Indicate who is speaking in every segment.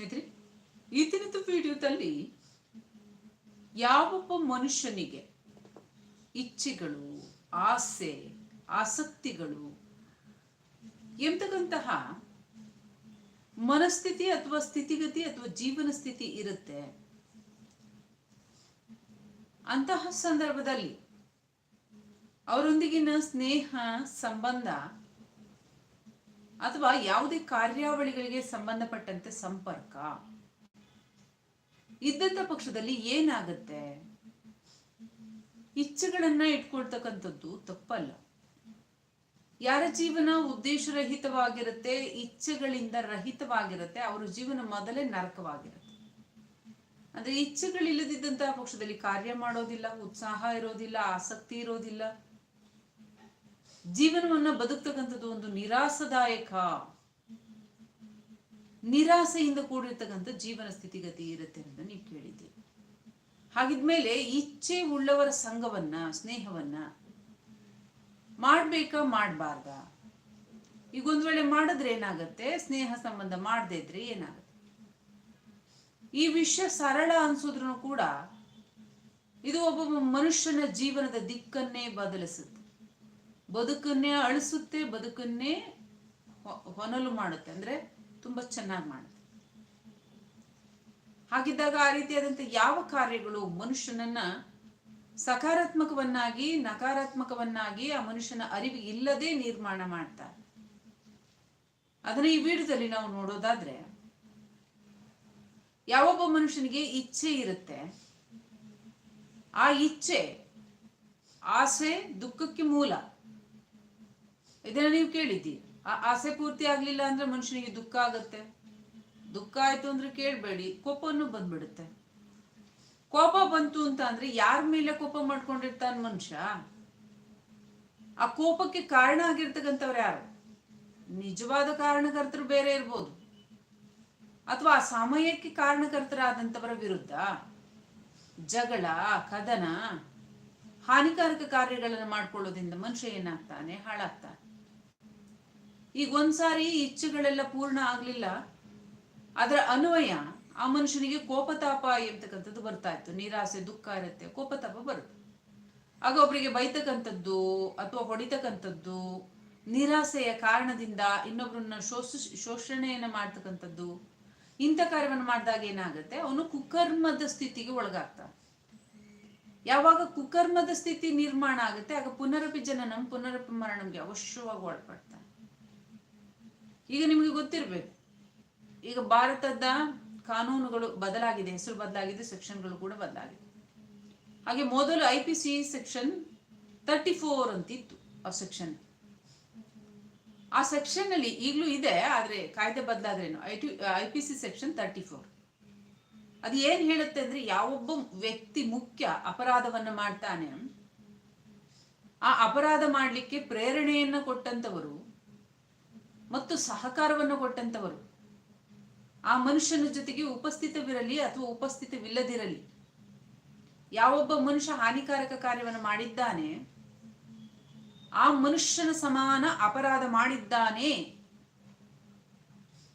Speaker 1: ಸ್ನೇಹಿತರೆ ಈ ದಿನದ ವಿಡಿಯೋದಲ್ಲಿ ಯಾವೊಬ್ಬ ಮನುಷ್ಯನಿಗೆ ಇಚ್ಛೆಗಳು, ಆಸೆ, ಆಸಕ್ತಿಗಳು ಎಂತಕ್ಕಂತಹ ಮನಸ್ಥಿತಿ ಅಥವಾ ಸ್ಥಿತಿಗತಿ ಅಥವಾ ಜೀವನ ಸ್ಥಿತಿ ಇರುತ್ತೆ, ಅಂತಹ ಸಂದರ್ಭದಲ್ಲಿ ಅವರೊಂದಿಗಿನ ಸ್ನೇಹ, ಸಂಬಂಧ ಅಥವಾ ಯಾವುದೇ ಕಾರ್ಯಾವಳಿಗಳಿಗೆ ಸಂಬಂಧಪಟ್ಟಂತೆ ಸಂಪರ್ಕ? ಇದ್ದಂತ ಪಕ್ಷದಲ್ಲಿ ಏನಾಗುತ್ತೆ? ಇಚ್ಛೆಗಳನ್ನ ಇಟ್ಕೊಳ್ತಕ್ಕಂಥದ್ದು ತಪ್ಪಲ್ಲ. ಯಾರ ಜೀವನ ಉದ್ದೇಶರಹಿತವಾಗಿರುತ್ತೆ, ಇಚ್ಛೆಗಳಿಂದ ರಹಿತವಾಗಿರುತ್ತೆ, ಅವರ ಜೀವನ ಮೊದಲೇ ನರಕವಾಗಿರುತ್ತೆ. ಅಂದ್ರೆ ಇಚ್ಛೆಗಳಿಲ್ಲದಿದ್ದಂತಹ ಪಕ್ಷದಲ್ಲಿ ಕಾರ್ಯ ಮಾಡೋದಿಲ್ಲ, ಉತ್ಸಾಹ ಇರೋದಿಲ್ಲ, ಆಸಕ್ತಿ ಇರೋದಿಲ್ಲ. ಜೀವನವನ್ನ ಬದುಕ್ತಕ್ಕಂಥದ್ದು ಒಂದು ನಿರಾಸದಾಯಕ, ನಿರಾಸೆಯಿಂದ ಕೂಡಿರ್ತಕ್ಕಂಥ ಜೀವನ ಸ್ಥಿತಿಗತಿ ಇರುತ್ತೆ ಅಂತ ನೀವು ಕೇಳಿದ್ದೀರಿ. ಹಾಗಿದ್ಮೇಲೆ ಇಚ್ಛೆ ಉಳ್ಳವರ ಸಂಘವನ್ನ, ಸ್ನೇಹವನ್ನ ಮಾಡ್ಬೇಕಾ, ಮಾಡಬಾರ್ದ? ಈಗ ಒಂದ್ ವೇಳೆ ಮಾಡಿದ್ರೆ ಏನಾಗತ್ತೆ? ಸ್ನೇಹ ಸಂಬಂಧ ಮಾಡದೇ ಇದ್ರೆ ಏನಾಗುತ್ತೆ? ಈ ವಿಷಯ ಸರಳ ಅನ್ಸಿದ್ರು ಕೂಡ ಇದು ಒಬ್ಬ ಮನುಷ್ಯನ ಜೀವನದ ದಿಕ್ಕನ್ನೇ ಬದಲಿಸುತ್ತೆ. ಬದುಕನ್ನೇ ಅಳಿಸುತ್ತೆ, ಬದುಕನ್ನೇ ಹೊನಲು ಮಾಡುತ್ತೆ. ಅಂದ್ರೆ ತುಂಬಾ ಚೆನ್ನಾಗಿ ಮಾಡುತ್ತೆ. ಹಾಗಿದ್ದಾಗ ಆ ರೀತಿಯಾದಂತ ಯಾವ ಕಾರ್ಯಗಳು ಮನುಷ್ಯನನ್ನ ಸಕಾರಾತ್ಮಕವನ್ನಾಗಿ, ನಕಾರಾತ್ಮಕವನ್ನಾಗಿ, ಆ ಮನುಷ್ಯನ ಅರಿವು ಇಲ್ಲದೆ ನಿರ್ಮಾಣ ಮಾಡ್ತಾರೆ ಅದನ್ನ ಈ ವಿಡಿಯೋದಲ್ಲಿ ನಾವು ನೋಡೋದಾದ್ರೆ, ಯಾವೊಬ್ಬ ಮನುಷ್ಯನಿಗೆ ಇಚ್ಛೆ ಇರುತ್ತೆ. ಆ ಇಚ್ಛೆ, ಆಸೆ, ದುಃಖಕ್ಕೆ ಮೂಲ. ಇದನ್ನ ನೀವು ಕೇಳಿದ್ದೀರಿ. ಆ ಆಸೆ ಪೂರ್ತಿ ಆಗ್ಲಿಲ್ಲ ಅಂದ್ರೆ ಮನುಷ್ಯನಿಗೆ ದುಃಖ ಆಗತ್ತೆ. ದುಃಖ ಆಯ್ತು ಅಂದ್ರೆ ಕೇಳಬೇಡಿ, ಕೋಪನು ಬಂದ್ಬಿಡುತ್ತೆ. ಕೋಪ ಬಂತು ಅಂತ ಅಂದ್ರೆ ಯಾರ ಮೇಲೆ ಕೋಪ ಮಾಡ್ಕೊಂಡಿರ್ತಾನ ಮನುಷ್ಯ? ಆ ಕೋಪಕ್ಕೆ ಕಾರಣ ಆಗಿರ್ತಕ್ಕಂಥವ್ರು ಯಾರು? ನಿಜವಾದ ಕಾರಣಕರ್ತರು ಬೇರೆ ಇರ್ಬೋದು. ಅಥವಾ ಆ ಸಮಯಕ್ಕೆ ಕಾರಣಕರ್ತರಾದಂಥವರ ವಿರುದ್ಧ ಜಗಳ, ಕದನ, ಹಾನಿಕಾರಕ ಕಾರ್ಯಗಳನ್ನು ಮಾಡ್ಕೊಳ್ಳೋದ್ರಿಂದ ಮನುಷ್ಯ ಏನಾಗ್ತಾನೆ? ಹಾಳಾಗ್ತಾನೆ. ಈಗ ಒಂದ್ಸಾರಿ ಇಚ್ಛೆಗಳೆಲ್ಲ ಪೂರ್ಣ ಆಗ್ಲಿಲ್ಲ. ಅದರ ಅನ್ವಯ ಆ ಮನುಷ್ಯನಿಗೆ ಕೋಪತಾಪ ಎಂತಕ್ಕಂಥದ್ದು ಬರ್ತಾ ಇತ್ತು. ನಿರಾಸೆ, ದುಃಖ ಇರುತ್ತೆ ಕೋಪತಾಪ ಬರುತ್ತೆ. ಆಗ ಒಬ್ಬರಿಗೆ ಬೈತಕ್ಕಂಥದ್ದು ಅಥವಾ ಹೊಡಿತಕ್ಕಂಥದ್ದು, ನಿರಾಸೆಯ ಕಾರಣದಿಂದ ಇನ್ನೊಬ್ಬರನ್ನ ಶೋಷ, ಶೋಷಣೆಯನ್ನು ಮಾಡ್ತಕ್ಕಂಥದ್ದು, ಇಂಥ ಕಾರ್ಯವನ್ನು ಮಾಡಿದಾಗ ಏನಾಗುತ್ತೆ? ಅವನು ಕುಕರ್ಮದ ಸ್ಥಿತಿಗೆ ಒಳಗಾಗ್ತಾನೆ. ಯಾವಾಗ ಕುಕರ್ಮದ ಸ್ಥಿತಿ ನಿರ್ಮಾಣ ಆಗುತ್ತೆ, ಆಗ ಪುನರಪಿ ಜನನಂ, ಪುನರಪಿ ಮರಣಂಗೆ ಅವಶ್ಯವಾಗಿ ಒಳಪಡ್ತಾನೆ. ಈಗ ನಿಮಗೆ ಗೊತ್ತಿರಬೇಕು. ಈಗ ಭಾರತದ ಕಾನೂನುಗಳು ಬದಲಾಗಿದೆ, ಹೆಸರು ಬದಲಾಗಿದೆ, ಸೆಕ್ಷನ್ಗಳು ಕೂಡ ಬದಲಾಗಿದೆ. ಹಾಗೆ ಮೊದಲು I P C section thirty four ಅಂತ ಇತ್ತು ಆ ಸೆಕ್ಷನ್. ಆ ಸೆಕ್ಷನ್ ಅಲ್ಲಿ ಈಗಲೂ ಇದೆ, ಆದರೆ ಕಾಯ್ದೆ ಬದಲಾದ್ರೇನು? I T I P C section thirty four. ಅದು ಏನು ಹೇಳುತ್ತೆ ಅಂದ್ರೆ, ಯಾವೊಬ್ಬ ವ್ಯಕ್ತಿ ಮುಖ್ಯ ಅಪರಾಧವನ್ನು ಮಾಡ್ತಾನೆ, ಆ ಅಪರಾಧ ಮಾಡಲಿಕ್ಕೆ ಪ್ರೇರಣೆಯನ್ನು ಕೊಟ್ಟಂತವರು ಮತ್ತು ಸಹಕಾರವನ್ನು ಕೊಟ್ಟಂತವರು ಆ ಮನುಷ್ಯನ ಜೊತೆಗೆ ಉಪಸ್ಥಿತವಿರಲಿ ಅಥವಾ ಉಪಸ್ಥಿತವಿಲ್ಲದಿರಲಿ. ಯಾವೊಬ್ಬ ಮನುಷ್ಯ ಹಾನಿಕಾರಕ ಕಾರ್ಯವನ್ನು ಮಾಡಿದ್ದಾನೆ, ಆ ಮನುಷ್ಯನ ಸಮಾನ ಅಪರಾಧ ಮಾಡಿದ್ದಾನೆ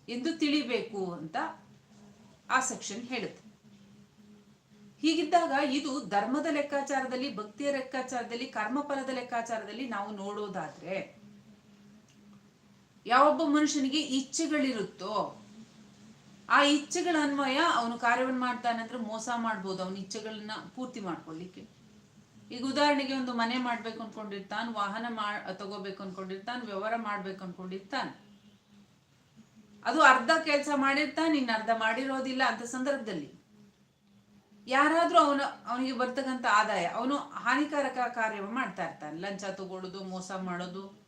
Speaker 1: ಎಂದು ತಿಳಿಬೇಕು ಅಂತ ಆ ಸೆಕ್ಷನ್ ಹೇಳುತ್ತೆ. ಹೀಗಿದ್ದಾಗ ಇದು ಧರ್ಮದ ಲೆಕ್ಕಾಚಾರದಲ್ಲಿ, ಭಕ್ತಿಯ ಲೆಕ್ಕಾಚಾರದಲ್ಲಿ, ಕರ್ಮಫಲದ ಲೆಕ್ಕಾಚಾರದಲ್ಲಿ ನಾವು ನೋಡೋದಾದ್ರೆ ಯಾವೊಬ್ಬ ಮನುಷ್ಯನಿಗೆ ಇಚ್ಛೆಗಳಿರುತ್ತೋ, ಆ ಇಚ್ಛೆಗಳ ಅನ್ವಯ ಅವನು ಕಾರ್ಯವನ್ನು ಮಾಡ್ತಾನಂದ್ರೆ ಮೋಸ ಮಾಡ್ಬೋದು. ಅವನ ಇಚ್ಛೆಗಳನ್ನ ಪೂರ್ತಿ ಮಾಡ್ಕೊಳ್ಳಿಕ್ಕೆ ಈಗ ಉದಾಹರಣೆಗೆ ಒಂದು ಮನೆ ಮಾಡ್ಬೇಕು ಅನ್ಕೊಂಡಿರ್ತಾನ, ವಾಹನ ಮಾ, ತಗೋಬೇಕು ಅನ್ಕೊಂಡಿರ್ತಾನ, ವ್ಯವಹಾರ ಮಾಡ್ಬೇಕು ಅನ್ಕೊಂಡಿರ್ತಾನೆ. ಅದು ಅರ್ಧ ಕೆಲಸ ಮಾಡಿರ್ತಾನೆ, ಇನ್ನು ಅರ್ಧ ಮಾಡಿರೋದಿಲ್ಲ ಅಂತ ಸಂದರ್ಭದಲ್ಲಿ. ಯಾರಾದ್ರೂ ಅವನ, ಅವನಿಗೆ ಬರ್ತಕ್ಕಂಥ ಆದಾಯ, ಅವನು ಹಾನಿಕಾರಕ ಕಾರ್ಯ ಮಾಡ್ತಾ ಇರ್ತಾನೆ. ಲಂಚ ತಗೊಳ್ಳೋದು, ಮೋಸ ಮಾಡೋದು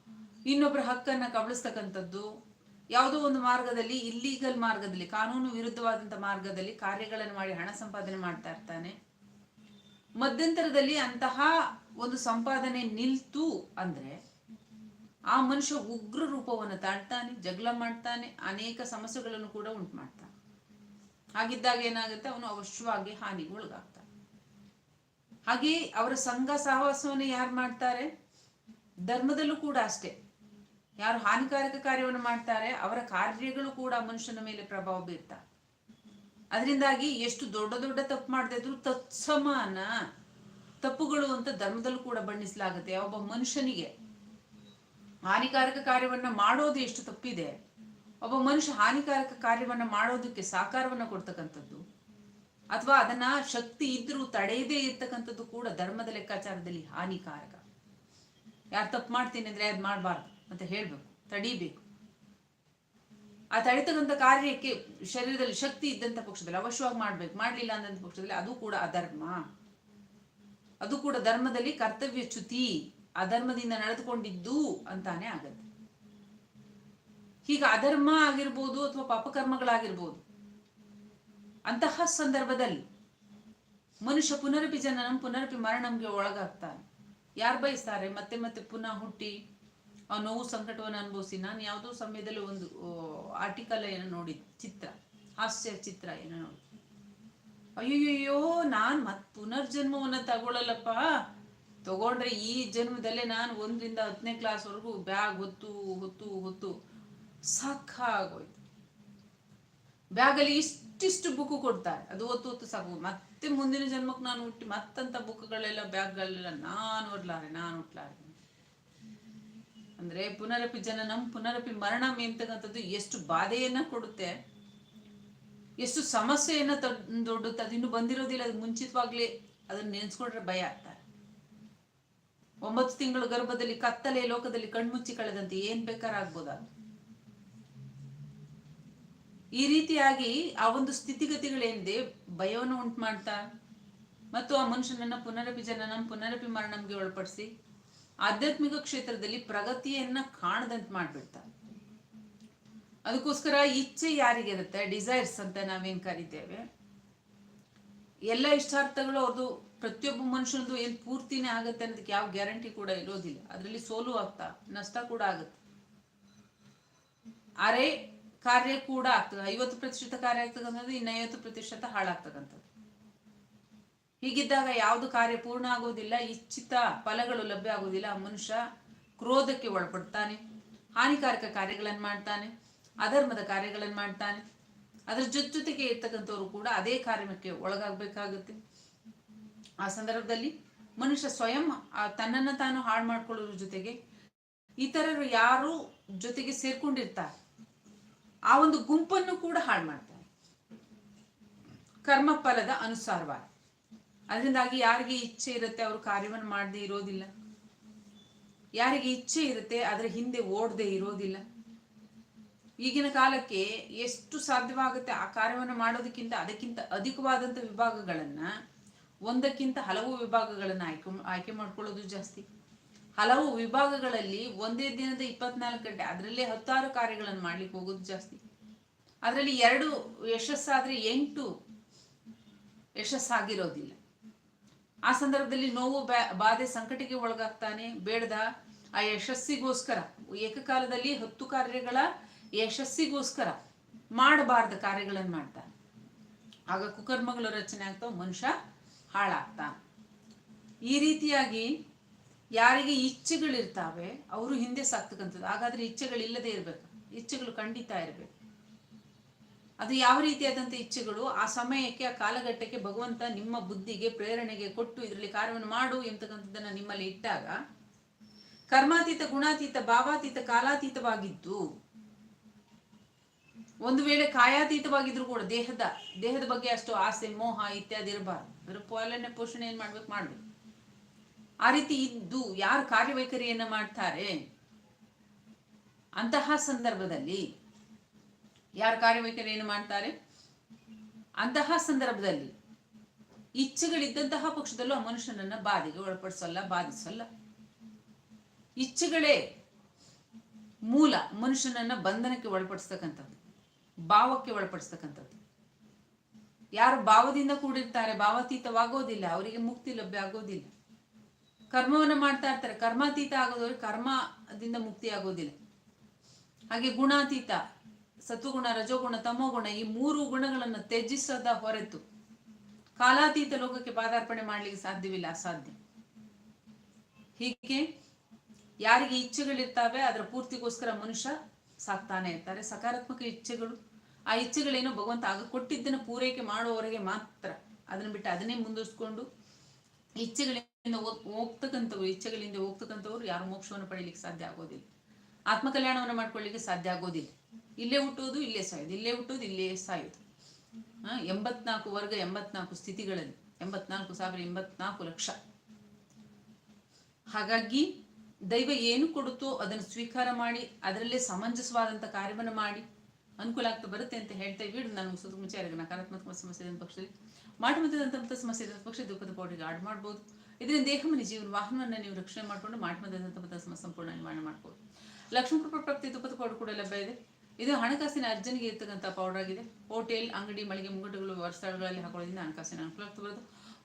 Speaker 1: ಇನ್ನೊಬ್ಬರ ಹಕ್ಕನ್ನ ಕಬಳಿಸ್ತಕ್ಕಂಥದ್ದು ಯಾವುದೋ ಒಂದು ಮಾರ್ಗದಲ್ಲಿ ಇಲ್ಲೀಗಲ್ ಮಾರ್ಗದಲ್ಲಿ, ಕಾನೂನು ವಿರುದ್ಧವಾದಂಥ ಮಾರ್ಗದಲ್ಲಿ ಕಾರ್ಯಗಳನ್ನು ಮಾಡಿ ಹಣ ಸಂಪಾದನೆ ಮಾಡ್ತಾ ಇರ್ತಾನೆ. ಮಧ್ಯಂತರದಲ್ಲಿ ಅಂತಹ ಒಂದು ಸಂಪಾದನೆ ನಿಲ್ತು ಅಂದ್ರೆ ಆ ಮನುಷ್ಯ ಉಗ್ರ ರೂಪವನ್ನು ತಾಳ್ತಾನೆ, ಜಗಳ ಮಾಡ್ತಾನೆ, ಅನೇಕ ಸಮಸ್ಯೆಗಳನ್ನು ಕೂಡ ಉಂಟು ಮಾಡ್ತಾನೆ. ಹಾಗಿದ್ದಾಗ ಏನಾಗುತ್ತೆ? ಅವನು ಅವಶ್ಯವಾಗಿ ಹಾನಿಗೆ ಒಳಗಾಗ್ತಾನೆ. ಹಾಗೆ ಅವರ ಸಂಘ ಸಹವಾಸವನ್ನು ಯಾರು ಮಾಡ್ತಾರೆ? ಧರ್ಮದಲ್ಲೂ ಕೂಡ ಅಷ್ಟೇ. ಯಾರು ಹಾನಿಕಾರಕ ಕಾರ್ಯವನ್ನು ಮಾಡ್ತಾರೆ, ಅವರ ಕಾರ್ಯಗಳು ಕೂಡ ಮನುಷ್ಯನ ಮೇಲೆ ಪ್ರಭಾವ ಬೀರ್ತಾ. ಅದರಿಂದಾಗಿ ಎಷ್ಟು ದೊಡ್ಡ ದೊಡ್ಡ ತಪ್ಪು ಮಾಡದೇ ಇದ್ರು ತತ್ಸಮಾನ ತಪ್ಪುಗಳು ಅಂತ ಧರ್ಮದಲ್ಲೂ ಕೂಡ ಬಣ್ಣಿಸಲಾಗುತ್ತೆ. ಒಬ್ಬ ಮನುಷ್ಯನಿಗೆ ಹಾನಿಕಾರಕ ಕಾರ್ಯವನ್ನ ಮಾಡೋದು ಎಷ್ಟು ತಪ್ಪಿದೆ, ಒಬ್ಬ ಮನುಷ್ಯ ಹಾನಿಕಾರಕ ಕಾರ್ಯವನ್ನ ಮಾಡೋದಕ್ಕೆ ಸಾಕಾರವನ್ನ ಕೊಡ್ತಕ್ಕಂಥದ್ದು, ಅಥವಾ ಅದನ್ನ ಶಕ್ತಿ ಇದ್ರೂ ತಡೆಯದೇ ಇರ್ತಕ್ಕಂಥದ್ದು ಕೂಡ ಧರ್ಮದ ಲೆಕ್ಕಾಚಾರದಲ್ಲಿ ಹಾನಿಕಾರಕ. ಯಾರು ತಪ್ಪು ಮಾಡ್ತೀನಿ ಅಂದ್ರೆ ಅದು ಮಾಡಬಾರ್ದು ಅಂತ ಹೇಳಬೇಕು, ತಡೀಬೇಕು. ಆ ತಡಿತಕ್ಕಂಥ ಕಾರ್ಯಕ್ಕೆ ಶರೀರದಲ್ಲಿ ಶಕ್ತಿ ಇದ್ದಂಥ ಪಕ್ಷದಲ್ಲಿ, ಅವಶ್ಯವಾಗಿ ಮಾಡ್ಬೇಕು, ಮಾಡಲಿಲ್ಲ ಅಂದಂಥ ಪಕ್ಷದಲ್ಲಿ ಅದು ಕೂಡ ಅಧರ್ಮ. ಅದು ಕೂಡ ಧರ್ಮದಲ್ಲಿ ಕರ್ತವ್ಯ ಚ್ಯುತಿ ಅಧರ್ಮದಿಂದ ನಡೆದುಕೊಂಡಿದ್ದು ಅಂತಾನೆ ಆಗತ್ತೆ. ಹೀಗ ಅಧರ್ಮ ಆಗಿರ್ಬೋದು ಅಥವಾ ಪಾಪಕರ್ಮಗಳಾಗಿರ್ಬೋದು, ಅಂತಹ ಸಂದರ್ಭದಲ್ಲಿ ಮನುಷ್ಯ ಪುನರಪಿ ಜನನಂ, ಪುನರಪಿ ಮರಣಂಗೆ ಒಳಗಾಗ್ತಾನೆ. ಯಾರು ಬಯಸ್ತಾರೆ? ಮತ್ತೆ ಮತ್ತೆ ಪುನಃ ಹುಟ್ಟಿ ಆ ನೋವು ಸಂಕಟವನ್ನು ಅನುಭವಿಸಿ. ನಾನು ಯಾವುದೋ ಸಮಯದಲ್ಲಿ ಒಂದು ಆರ್ಟಿಕಲ್ ಏನೋ ನೋಡಿ, ಚಿತ್ರ, ಹಾಸ್ಯ ಚಿತ್ರ ಏನೋ ನೋಡಿ. ಅಯ್ಯೋಯ್ಯೋ, ನಾನು ಮತ್ ಪುನರ್ಜನ್ಮವನ್ನ ತಗೊಳ್ಳಲ್ಲಪ್ಪ ತಗೊಂಡ್ರೆ ಈ ಜನ್ಮದಲ್ಲೇ ನಾನು ಒಂದರಿಂದ ಹತ್ತನೇ ಕ್ಲಾಸ್ವರೆಗೂ ಬ್ಯಾಗ್ ಹೊತ್ತು ಹೊತ್ತು ಹೊತ್ತು ಸಾಕಾಗೋಯ್ತು. ಬ್ಯಾಗಲ್ಲಿ ಇಷ್ಟಿಷ್ಟು ಬುಕ್ ಕೊಡ್ತಾರೆ. ಅದು ಹೊತ್ತು ಹೊತ್ತು ಸಾಕು ಮತ್ತೆ ಮುಂದಿನ ಜನ್ಮಕ್ಕೆ ನಾನು ಹುಟ್ಟಿ ಮತ್ತಂತ ಬುಕ್ಗಳೆಲ್ಲ ಬ್ಯಾಗ್ಗಳೆಲ್ಲ ನಾನು ಹೊರ್ಲಾರೆ ನಾನು ಹುಟ್ಲಾರೆ. ಅಂದ್ರೆ ಪುನರಪಿ ಜನನಂ, ಪುನರಪಿ ಮರಣ ಎಂತಕ್ಕಂಥದ್ದು ಎಷ್ಟು ಬಾಧೆಯನ್ನ ಕೊಡುತ್ತೆ, ಎಷ್ಟು ಸಮಸ್ಯೆಯನ್ನ ತಂದೊಡ್ಡುತ್ತೆ ಅದು ಇನ್ನು ಬಂದಿರೋದಿಲ್ಲ, ಅದು ಮುಂಚಿತವಾಗ್ಲೇ ಅದನ್ನ ನೆನೆಸ್ಕೊಂಡ್ರೆ ಭಯ ಆಗ್ತಾರೆ. ಒಂಬತ್ತು ತಿಂಗಳು ಗರ್ಭದಲ್ಲಿ, ಕತ್ತಲೆ ಲೋಕದಲ್ಲಿ ಕಣ್ಮುಚ್ಚಿ ಕಳೆದಂತೆ ಏನ್ ಬೇಕಾರಾಗ್ಬೋದ ಈ ರೀತಿಯಾಗಿ ಆ ಒಂದು ಸ್ಥಿತಿಗತಿಗಳೇನಿದೆ ಭಯವನ್ನು ಉಂಟು ಮಾಡ್ತಾ ಮತ್ತು ಆ ಮನುಷ್ಯನನ್ನ ಪುನರಪಿ ಜನನ, ಪುನರಪಿ ಮರಣಂಗೆ ಒಳಪಡಿಸಿ ಆಧ್ಯಾತ್ಮಿಕ ಕ್ಷೇತ್ರದಲ್ಲಿ ಪ್ರಗತಿಯನ್ನ ಕಾಣದಂತೆ ಮಾಡ್ಬಿಡ್ತಾ? ಅದಕ್ಕೋಸ್ಕರ ಇಚ್ಛೆ ಯಾರಿಗಿರುತ್ತೆ? ಡಿಸೈರ್ಸ್ ಅಂತ ನಾವೇನ್ ಕರಿತೇವೆ? ಎಲ್ಲ ಇಷ್ಟಾರ್ಥಗಳು ಅವ್ರದ್ದು ಪ್ರತಿಯೊಬ್ಬ ಮನುಷ್ಯನದು ಏನ್ ಪೂರ್ತಿನೇ ಆಗತ್ತೆ ಅನ್ನೋದಕ್ಕೆ ಯಾವ ಗ್ಯಾರಂಟಿ ಕೂಡ ಇರೋದಿಲ್ಲ. ಅದರಲ್ಲಿ ಸೋಲು ಆಗ್ತಾ, ನಷ್ಟ ಕೂಡ ಆಗುತ್ತೆ. ಅರೆ ಕಾರ್ಯ ಕೂಡ ಆಗ್ತದೆ. ಐವತ್ತು ಪ್ರತಿಶತ ಕಾರ್ಯ ಆಗ್ತಕ್ಕಂಥದ್ದು, ಇನ್ನು ಐವತ್ತು ಪ್ರತಿಶತ ಹಾಳಾಗ್ತಕ್ಕಂಥದ್ದು. ಹೀಗಿದ್ದಾಗ ಯಾವುದು ಕಾರ್ಯ ಪೂರ್ಣ ಆಗೋದಿಲ್ಲ, ಇಚ್ಛಿತ ಫಲಗಳು ಲಭ್ಯ ಆಗೋದಿಲ್ಲ. ಆ ಮನುಷ್ಯ ಕ್ರೋಧಕ್ಕೆ ಒಳಪಡ್ತಾನೆ, ಹಾನಿಕಾರಕ ಕಾರ್ಯಗಳನ್ನು ಮಾಡ್ತಾನೆ, ಅಧರ್ಮದ ಕಾರ್ಯಗಳನ್ನು ಮಾಡ್ತಾನೆ. ಅದರ ಜೊತೆ ಜೊತೆಗೆ ಇರ್ತಕ್ಕಂಥವ್ರು ಕೂಡ ಅದೇ ಕಾರ್ಯಕ್ಕೆ ಒಳಗಾಗಬೇಕಾಗುತ್ತೆ. ಆ ಸಂದರ್ಭದಲ್ಲಿ ಮನುಷ್ಯ ಸ್ವಯಂ ತನ್ನನ್ನು ತಾನು ಹಾಳು ಮಾಡ್ಕೊಳ್ಳೋದ್ರ ಜೊತೆಗೆ ಇತರರು ಯಾರು ಜೊತೆಗೆ ಸೇರ್ಕೊಂಡಿರ್ತಾರೆ ಆ ಒಂದು ಗುಂಪನ್ನು ಕೂಡ ಹಾಳು ಮಾಡ್ತಾರೆ ಕರ್ಮ ಫಲದ ಅನುಸಾರವಾಗಿ. ಅದರಿಂದಾಗಿ ಯಾರಿಗೆ ಇಚ್ಛೆ ಇರುತ್ತೆ ಅವರು ಕಾರ್ಯವನ್ನು ಮಾಡದೆ ಇರೋದಿಲ್ಲ. ಯಾರಿಗೆ ಇಚ್ಛೆ ಇರುತ್ತೆ ಅದರ ಹಿಂದೆ ಓಡದೆ ಇರೋದಿಲ್ಲ. ಈಗಿನ ಕಾಲಕ್ಕೆ ಎಷ್ಟು ಸಾಧ್ಯವಾಗುತ್ತೆ ಆ ಕಾರ್ಯವನ್ನು ಮಾಡೋದಕ್ಕಿಂತ ಅದಕ್ಕಿಂತ ಅಧಿಕವಾದಂಥ ವಿಭಾಗಗಳನ್ನ, ಒಂದಕ್ಕಿಂತ ಹಲವು ವಿಭಾಗಗಳನ್ನ ಆಯ್ಕೆ ಆಯ್ಕೆ ಮಾಡ್ಕೊಳ್ಳೋದು ಜಾಸ್ತಿ. ಹಲವು ವಿಭಾಗಗಳಲ್ಲಿ ಒಂದೇ ದಿನದ ಇಪ್ಪತ್ನಾಲ್ಕು ಗಂಟೆ, ಅದರಲ್ಲಿ ಹತ್ತಾರು ಕಾರ್ಯಗಳನ್ನು ಮಾಡ್ಲಿಕ್ಕೆ ಹೋಗೋದು ಜಾಸ್ತಿ. ಅದರಲ್ಲಿ ಎರಡು ಯಶಸ್ಸಾದ್ರೆ ಎಂಟು ಯಶಸ್ಸಾಗಿರೋದಿಲ್ಲ. ಆ ಸಂದರ್ಭದಲ್ಲಿ ನೋವು ಬಾಧೆ ಸಂಕಟಕ್ಕೆ ಒಳಗಾಗ್ತಾನೆ, ಬೇಡದ ಆ ಯಶಸ್ಸಿಗೋಸ್ಕರ, ಏಕಕಾಲದಲ್ಲಿ ಹತ್ತು ಕಾರ್ಯಗಳ ಯಶಸ್ಸಿಗೋಸ್ಕರ ಮಾಡಬಾರ್ದ ಕಾರ್ಯಗಳನ್ನು ಮಾಡ್ತಾನೆ. ಆಗ ಕುಕರ್ಮಗಳು ರಚನೆ ಆಗ್ತಾವ, ಮನುಷ್ಯ ಹಾಳಾಗ್ತಾನೆ. ಈ ರೀತಿಯಾಗಿ ಯಾರಿಗೆ ಇಚ್ಛೆಗಳಿರ್ತಾವೆ, ಅವರು ಹಿಂದೆ ಸಾಕ್ತಕ್ಕಂಥದ್ದು. ಹಾಗಾದ್ರೆ ಇಚ್ಛೆಗಳಿಲ್ಲದೆ ಇರ್ಬೇಕು. ಇಚ್ಛೆಗಳು ಖಂಡಿತ ಇರಬೇಕು. ಅದು ಯಾವ ರೀತಿಯಾದಂಥ ಇಚ್ಛೆಗಳು? ಆ ಸಮಯಕ್ಕೆ, ಆ ಕಾಲಘಟ್ಟಕ್ಕೆ ಭಗವಂತ ನಿಮ್ಮ ಬುದ್ಧಿಗೆ ಪ್ರೇರಣೆಗೆ ಕೊಟ್ಟು ಇದರಲ್ಲಿ ಕಾರ್ಯವನ್ನು ಮಾಡು ಎಂತಕ್ಕಂಥದ್ದನ್ನ ನಿಮ್ಮಲ್ಲಿ ಇಟ್ಟಾಗ, ಕರ್ಮಾತೀತ, ಗುಣಾತೀತ, ಭಾವಾತೀತ, ಕಾಲಾತೀತವಾಗಿದ್ದು, ಒಂದು ವೇಳೆ ಕಾಯಾತೀತವಾಗಿದ್ರು ಕೂಡ ದೇಹದ ದೇಹದ ಬಗ್ಗೆ ಅಷ್ಟು ಆಸೆ, ಮೋಹ ಇತ್ಯಾದಿ ಇರಬಾರ್ದು. ಅದರ ಪಾಲನೆ, ಪೋಷಣೆ ಏನ್ ಮಾಡ್ಬೇಕು? ಮಾಡ್ಬೇಕು. ಆ ರೀತಿ ಇದ್ದು ಯಾರು ಕಾರ್ಯವೈಖರಿಯನ್ನ ಮಾಡ್ತಾರೆ? ಅಂತಹ ಸಂದರ್ಭದಲ್ಲಿ ಯಾರು ಕಾರ್ಯವೈಖರಿಯನ್ನು ಮಾಡ್ತಾರೆ? ಅಂತಹ ಸಂದರ್ಭದಲ್ಲಿ ಇಚ್ಛೆಗಳಿದ್ದಂತಹ ಪಕ್ಷದಲ್ಲೂ ಆ ಮನುಷ್ಯನನ್ನ ಬಾಧೆಗೆ ಒಳಪಡಿಸಲ್ಲ, ಬಾಧಿಸಲ್ಲ. ಇಚ್ಛೆಗಳೇ ಮೂಲ ಮನುಷ್ಯನನ್ನ ಬಂಧನಕ್ಕೆ ಒಳಪಡಿಸ್ತಕ್ಕಂಥದ್ದು, ಭಾವಕ್ಕೆ ಒಳಪಡಿಸ್ತಕ್ಕಂಥದ್ದು. ಯಾರು ಭಾವದಿಂದ ಕೂಡಿರ್ತಾರೆ, ಭಾವಾತೀತವಾಗೋದಿಲ್ಲ, ಅವರಿಗೆ ಮುಕ್ತಿ ಲಭ್ಯ ಆಗೋದಿಲ್ಲ. ಕರ್ಮವನ್ನ ಮಾಡ್ತಾ ಇರ್ತಾರೆ. ಕರ್ಮಾತೀತ ಆಗೋದವ್ರಿಗೆ ಕರ್ಮದಿಂದ ಮುಕ್ತಿ ಆಗೋದಿಲ್ಲ. ಹಾಗೆ ಗುಣಾತೀತ, ಸತ್ವಗುಣ, ರಜೋಗುಣ, ತಮೋಗುಣ ಈ ಮೂರು ಗುಣಗಳನ್ನು ತ್ಯಜಿಸದ ಹೊರತು ಕಾಲಾತೀತ ಲೋಕಕ್ಕೆ ಪಾದಾರ್ಪಣೆ ಮಾಡ್ಲಿಕ್ಕೆ ಸಾಧ್ಯವಿಲ್ಲ, ಅಸಾಧ್ಯ. ಹೀಗೆ ಯಾರಿಗೆ ಇಚ್ಛೆಗಳಿರ್ತಾವೆ ಅದರ ಪೂರ್ತಿಗೋಸ್ಕರ ಮನುಷ್ಯ ಸಾಕ್ತಾನೆ ಇರ್ತಾರೆ. ಸಕಾರಾತ್ಮಕ ಇಚ್ಛೆಗಳು, ಆ ಇಚ್ಛೆಗಳೇನೋ ಭಗವಂತ ಆಗ ಕೊಟ್ಟಿದ್ದನ್ನು ಪೂರೈಕೆ ಮಾಡುವವರೆಗೆ ಮಾತ್ರ. ಅದನ್ನು ಬಿಟ್ಟು ಅದನ್ನೇ ಮುಂದುವರಿಸ್ಕೊಂಡು ಇಚ್ಛೆಗಳಿಂದ ಹೋಗ್- ಹೋಗ್ತಕ್ಕಂಥವ್ರು, ಇಚ್ಛೆಗಳಿಂದ ಹೋಗ್ತಕ್ಕಂಥವ್ರು ಯಾರು ಮೋಕ್ಷವನ್ನು ಪಡೀಲಿಕ್ಕೆ ಸಾಧ್ಯ ಆಗೋದಿಲ್ಲ. ಆತ್ಮಕಲ್ಯಾಣವನ್ನು ಮಾಡ್ಕೊಳ್ಳಿಕ್ಕೆ ಸಾಧ್ಯ ಆಗೋದಿಲ್ಲ. ಇಲ್ಲೇ ಹುಟ್ಟೋದು, ಇಲ್ಲೇ ಸಾಯೋದು. ಇಲ್ಲೇ ಹುಟ್ಟೋದು, ಇಲ್ಲೇ ಸಾಯೋದು. ಎಂಬತ್ನಾಲ್ಕು ವರ್ಗ, ಎಂಬತ್ನಾಲ್ಕು ಸ್ಥಿತಿಗಳಲ್ಲಿ, ಎಂಬತ್ನಾಲ್ಕು ಸಾವಿರ ಎಂಬತ್ನಾಲ್ಕು ಲಕ್ಷ. ಹಾಗಾಗಿ ದೈವ ಏನು ಕೊಡುತ್ತೋ ಅದನ್ನು ಸ್ವೀಕಾರ ಮಾಡಿ, ಅದರಲ್ಲೇ ಸಮಂಜಸವಾದಂಥ ಕಾರ್ಯವನ್ನು ಮಾಡಿ ಅನುಕೂಲ ಆಗ್ತಾ ಬರುತ್ತೆ ಅಂತ ಹೇಳ್ತಾ ಬಿಡು ನಾನು ಮುಗಿಸೋದು ಮುಂಚೆ ನಕಾರಾತ್ಮಕ ಸಮಸ್ಯೆ ಪಕ್ಷದಲ್ಲಿ ಮಾಟಮತದಂಥ ಸಮಸ್ಯೆ ಇರೋ ಪಕ್ಷ ದುಃಖದ ಪೌಡಿಗೆ ಆಡ್ ಮಾಡ್ಬೋದು. ಇದರಿಂದ ದೇಹ ಮನೆ ಜೀವನ, ವಾಹನವನ್ನು ನೀವು ರಕ್ಷಣೆ ಮಾಡಿಕೊಂಡು ಮಧ್ಯದಂತಹ ಸಮಸ್ಯೆ ಸಂಪೂರ್ಣ ನಿವಾರಣೆ ಮಾಡ್ಬೋದು. ಲಕ್ಷ್ಮೀ ಕೃಪಾ ಪ್ರಾಪ್ತಿ, ದುಃಖದ ಪೌಡರ್ ಕೂಡ ಲಭ್ಯ ಇದೆ. ಇದು ಹಣಕಾಸಿನ ಅರ್ಜನಿಗೆ ಇರ್ತಕ್ಕಂಥ ಪೌಡರ್ ಆಗಿದೆ. ಹೋಟೆಲ್ ಅಂಗಡಿ, ಮಳಿಗೆ, ಮುಂಗಟ್ಟುಗಳು ಸ್ಥಳಗಳಲ್ಲಿ ಹಾಕೊಳ್ಳೋದ್ರಿಂದ ಹಣಕಾಸಿನ ಅನುಕೂಲ ಆಗ್ತಾ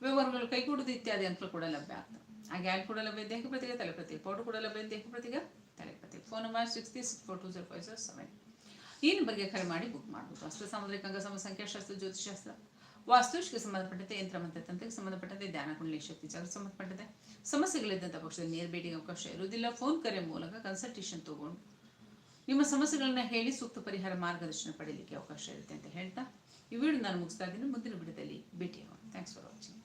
Speaker 1: ವ್ಯವಹಾರಗಳು ಕೈಗೂಡುದು ಇತ್ಯಾದಿ ಅನುಕೂಲ ಕೂಡ ಲಭ್ಯ ಆಗ್ತದೆ. ಹಾಗೆ ಆ್ಯಡ್ ಕೂಡ ಲಭ್ಯ ದೇಹ ಪ್ರತಿಗೆ, ತಲೆ ಪ್ರತಿ ಪೌಡರ್ ಕೂಡ ಲಭ್ಯ ದೇಹ ಪ್ರತಿಗೆ, ತಲೆ ಪ್ರತಿ phone number six three six four two zero five seven ಈ ನಂಬರ್ಗೆ ಕರೆ ಮಾಡಿ ಬುಕ್ ಮಾಡಬಹುದು ಅಷ್ಟೇ ಸಾಮುದ್ರಿಕ, ಅಂಗ ಸಮ ಸಂಖ್ಯಾಶಾಸ್ತ್ರ ಜ್ಯೋತಿಷಾಸ್ತ್ರ ವಾಸ್ತುಶಿಗೆ ಸಂಬಂಧಪಟ್ಟಂತೆ, ಯಂತ್ರ ಮಂತ್ರ ತಂತ್ರಕ್ಕೆ ಸಂಬಂಧಪಟ್ಟಂತೆ ಧ್ಯಾನ, ಕುಂಡಲಿ ಶಕ್ತಿ ಜಾಗ ಸಂಬಂಧಪಟ್ಟಂತೆ ಸಮಸ್ಯೆಗಳಿದ್ದಂಥ ಪಕ್ಷದಲ್ಲಿ ನೇರ ಭೇಟಿಗೆ ಅವಕಾಶ ಇರುವುದಿಲ್ಲ. ಫೋನ್ ಕರೆ ಮೂಲಕ ಕನ್ಸಲ್ಟೇಷನ್ ತಗೊಂಡು ನಿಮ್ಮ ಸಮಸ್ಯೆಗಳನ್ನ ಹೇಳಿ ಸೂಕ್ತ ಪರಿಹಾರ ಮಾರ್ಗದರ್ಶನ ಪಡೆಯಲಿಕ್ಕೆ ಅವಕಾಶ ಇರುತ್ತೆ ಅಂತ ಹೇಳ್ತಾ ಈ ವಿಡಿಯೋ ನಾನು ಮುಗಿಸ್ತಾ ಇದ್ದೀನಿ. ಮುಂದಿನ ವಿಡಿಯೋದಲ್ಲಿ ಭೇಟಿಯಾಗೋಣ. Thanks for watching